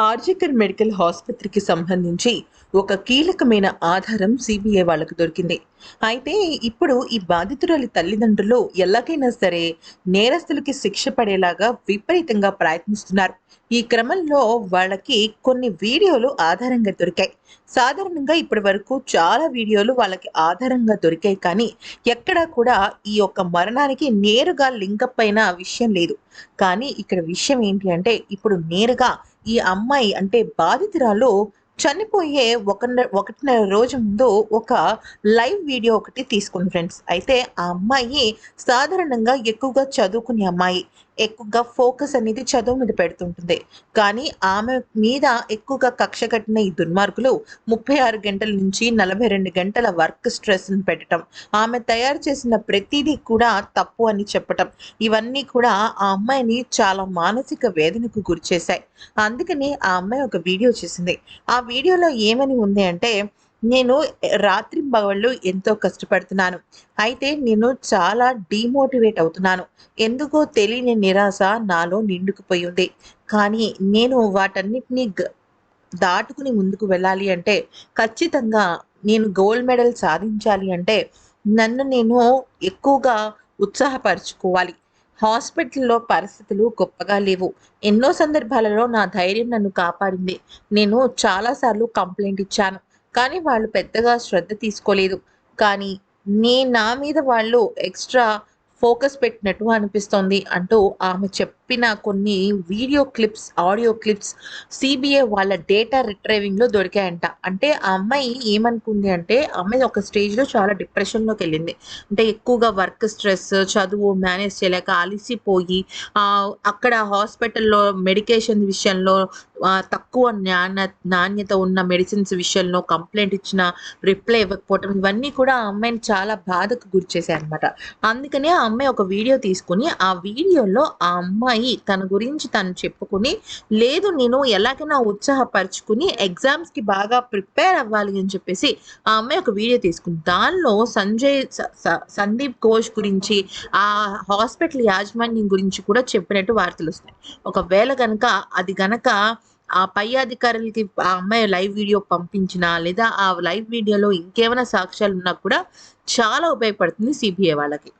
RG Kar medical ఆసుపత్రికి సంబంధించి ఒక కీలకమైన ఆధారం సిబిఐ వాళ్ళకు దొరికింది. అయితే ఇప్పుడు ఈ బాధితురాలి తల్లిదండ్రులు ఎలాగైనా సరే నేరస్తులకి శిక్ష పడేలాగా విపరీతంగా ప్రయత్నిస్తున్నారు. ఈ క్రమంలో వాళ్ళకి కొన్ని వీడియోలు ఆధారంగా దొరికాయి. సాధారణంగా ఇప్పటి వరకు చాలా వీడియోలు వాళ్ళకి ఆధారంగా దొరికాయి కానీ ఎక్కడా కూడా ఈ యొక్క మరణానికి నేరుగా లింకప్ అయిన విషయం లేదు. కానీ ఇక్కడ విషయం ఏంటి అంటే ఇప్పుడు నేరుగా ఈ అమ్మాయి అంటే బాధితురాలు చనిపోయే ఒక ఒకటిన్నర రోజు ముందు ఒక లైవ్ వీడియో ఒకటి తీసుకుంది ఫ్రెండ్స్. అయితే ఆ అమ్మాయి సాధారణంగా ఎక్కువగా చదువుకునే అమ్మాయి. ఎక్కువగా ఫోకస్ అనేది చదువు మీద పెడుతుంటుంది. కానీ ఆమె మీద ఎక్కువగా కక్ష కట్టిన ఈ దుర్మార్గులు ముప్పై ఆరు గంటల నుంచి నలభై రెండు గంటల వర్క్ స్ట్రెస్ని పెట్టడం ఆమె తయారు చేసిన ప్రతిదీ కూడా తప్పు అని చెప్పటం ఇవన్నీ కూడా ఆ అమ్మాయిని చాలా మానసిక వేదనకు గురిచేశాయి. అందుకని ఆ అమ్మాయి ఒక వీడియో చేసింది. ఆ వీడియోలో ఏమని ఉంది అంటే నేను రాత్రి పగళ్ళు ఎంతో కష్టపడుతున్నాను. అయితే నేను చాలా డీమోటివేట్ అవుతున్నాను. ఎందుకో తెలియని నిరాశ నాలో నిండుకుపోయి ఉంది. కానీ నేను వాటన్నిటినీ దాటుకుని ముందుకు వెళ్ళాలి అంటే ఖచ్చితంగా నేను గోల్డ్ మెడల్ సాధించాలి అంటే నన్ను నేను ఎక్కువగా ఉత్సాహపరచుకోవాలి. హాస్పిటల్లో పరిస్థితులు గొప్పగా లేవు. ఎన్నో సందర్భాలలో నా ధైర్యం నన్ను కాపాడింది. నేను చాలాసార్లు కంప్లైంట్ ఇచ్చాను. కానీ వాళ్ళు పెద్దగా శ్రద్ధ తీసుకోలేదు. కానీ నే నా మీద వాళ్ళు ఎక్స్ట్రా ఫోకస్ పెట్టినట్టు అనిపిస్తోంది అంటూ ఆమె చెప్పిన కొన్ని video clips audio clips CBI వాళ్ళ డేటా రిట్రైవింగ్లో దొరికాయంట. అంటే ఆ అమ్మాయి ఏమనుకుంది అంటే అమ్మాయి ఒక స్టేజ్లో చాలా డిప్రెషన్లోకి వెళ్ళింది. అంటే ఎక్కువగా వర్క్ స్ట్రెస్ చదువు మేనేజ్ చేయలేక అలిసిపోయి అక్కడ హాస్పిటల్లో మెడికేషన్ విషయంలో తక్కువ నాణ్య నాణ్యత ఉన్న మెడిసిన్స్ విషయంలో కంప్లైంట్ ఇచ్చిన రిప్లై ఇవ్వకపోవటం ఇవన్నీ కూడా ఆ అమ్మాయిని చాలా బాధకు గురిచేశాయి అనమాట అందుకనే ఆ అమ్మాయి ఒక వీడియో తీసుకుని ఆ వీడియోలో ఆ అమ్మాయి తన గురించి తను చెప్పుకుని లేదు నేను ఎలాగైనా ఉత్సాహపరుచుకుని ఎగ్జామ్స్కి బాగా ప్రిపేర్ అవ్వాలి అని చెప్పేసి ఆ అమ్మాయి ఒక వీడియో తీసుకుంది. దానిలో సంజయ్ సందీప్ ఘోష్ గురించి ఆ హాస్పిటల్ యాజమాన్యం గురించి కూడా చెప్పినట్టు వార్తలు వస్తున్నాయి. ఒకవేళ కనుక అది గనక ఆ పై అధికారులకి ఆ అమ్మాయి లైవ్ వీడియో పంపించినా లేదా ఆ లైవ్ వీడియోలో ఇంకేమైనా సాక్ష్యాలు ఉన్నా కూడా చాలా ఉపయోగపడుతుంది సిబిఐ వాళ్ళకి.